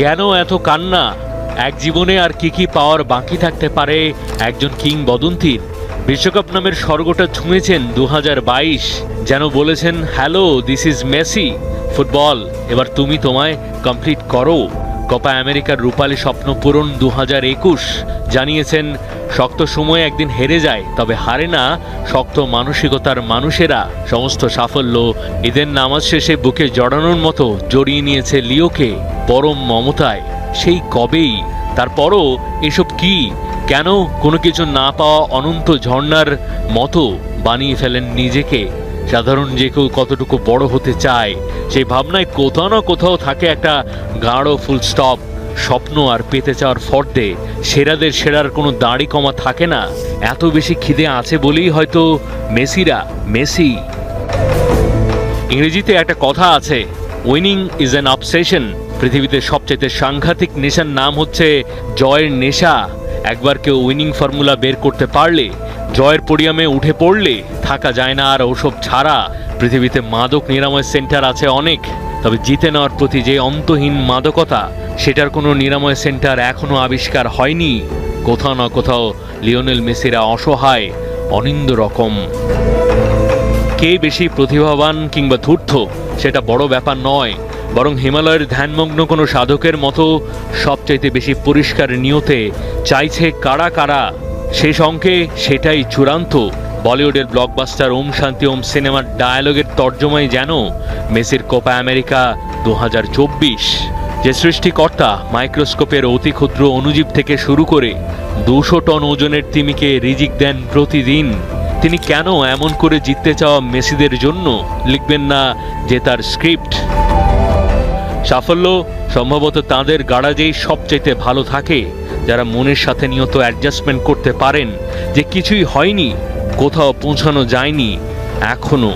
কেন এত কান্না? এক জীবনে আর কি কি পাওয়ার বাকি থাকতে পারে একজন কিংবদন্তির বিশ্বকাপ নামের স্বর্গটা ছুঁয়েছেন দু হাজার বাইশ। যেন বলেছেন, hello, this is Messi. Football, এবার তুমি তোমায় কমপ্লিট করো। কোপা আমেরিকার রূপালী স্বপ্ন পূরণ দু হাজার একুশ। জানিয়েছেন, শক্ত সময় একদিন হেরে যায়, তবে হারে না, শক্ত মানসিকতার মানুষেরা। সমস্ত সাফল্য ঈদের নামাজ শেষে বুকে জড়ানোর মতো জড়িয়ে নিয়েছে লিওকে। পরম মমতায়। সেই কবেই? তারপরও এসব কি? কেন কোনো কিছু না পাওয়া অনন্ত ঝর্ণার মতো বানিয়ে ফেলেন নিজেকে? সাধারণ যে কেউ কতটুকু বড় হতে চায়, সেই ভাবনায় কোথাও না কোথাও থাকে একটা গাঢ় ফুল স্টপ। স্বপ্ন আর পেতে চাওয়ার ফর্দে সেরাদের সেরার কোনো দাড়ি কমা থাকে না। এত বেশি খিদে আছে বলেই হয়তো মেসিরা, মেসি। ইংরেজিতে একটা কথা আছে, উইনিং ইজ অ্যান অবসেশন। পৃথিবীতে সবচেয়ে সাংঘাতিক নেশার নাম হচ্ছে জয়ের নেশা। একবার কেউ উইনিং ফর্মুলা বের করতে পারলে, জয়ের পডিয়ামে উঠে পড়লে থাকা যায় না আর ওসব ছাড়া। পৃথিবীতে মাদক নিরাময় সেন্টার আছে অনেক, তবে জিতে নেওয়ার প্রতি যে অন্তহীন মাদকতা, সেটার কোনো নিরাময় সেন্টার এখনও আবিষ্কার হয়নি। কোথাও না কোথাও লিওনেল মেসিরা অসহায়, অনিন্দ রকম। কে বেশি প্রতিভাবান কিংবা ধূর্ত, সেটা বড় ব্যাপার নয়। বরং হিমালয়ের ধ্যানমগ্ন কোনো সাধকের মতো সবচাইতে বেশি পরিষ্কার নিয়তে চাইছে কারা কারা? শেষ অঙ্কে সেটাই চূড়ান্ত। বলিউডের ব্লকবাস্টার ওম শান্তি ওম সিনেমার ডায়ালগের তর্জমায় যেন মেসির কোপা আমেরিকা দু হাজার চব্বিশ। যে সৃষ্টিকর্তা মাইক্রোস্কোপের অতি ক্ষুদ্র অণুজীব থেকে শুরু করে দুশো টন ওজনের তিমিকে রিজিক দেন প্রতিদিন, তিনি কেন এমন করে জিততে চাওয়া মেসিদের জন্য লিখবেন না যে তার স্ক্রিপ্ট সাফল্য সম্ভবত তাদের গাড়াজেই সবচাইতে ভালো থাকে। যারা মনের সাথে নিয়ত অ্যাডজাস্টমেন্ট করতে পারেন যে কিছুই হয়নি, কোথাও পৌঁছানো যায়নি, এখনও।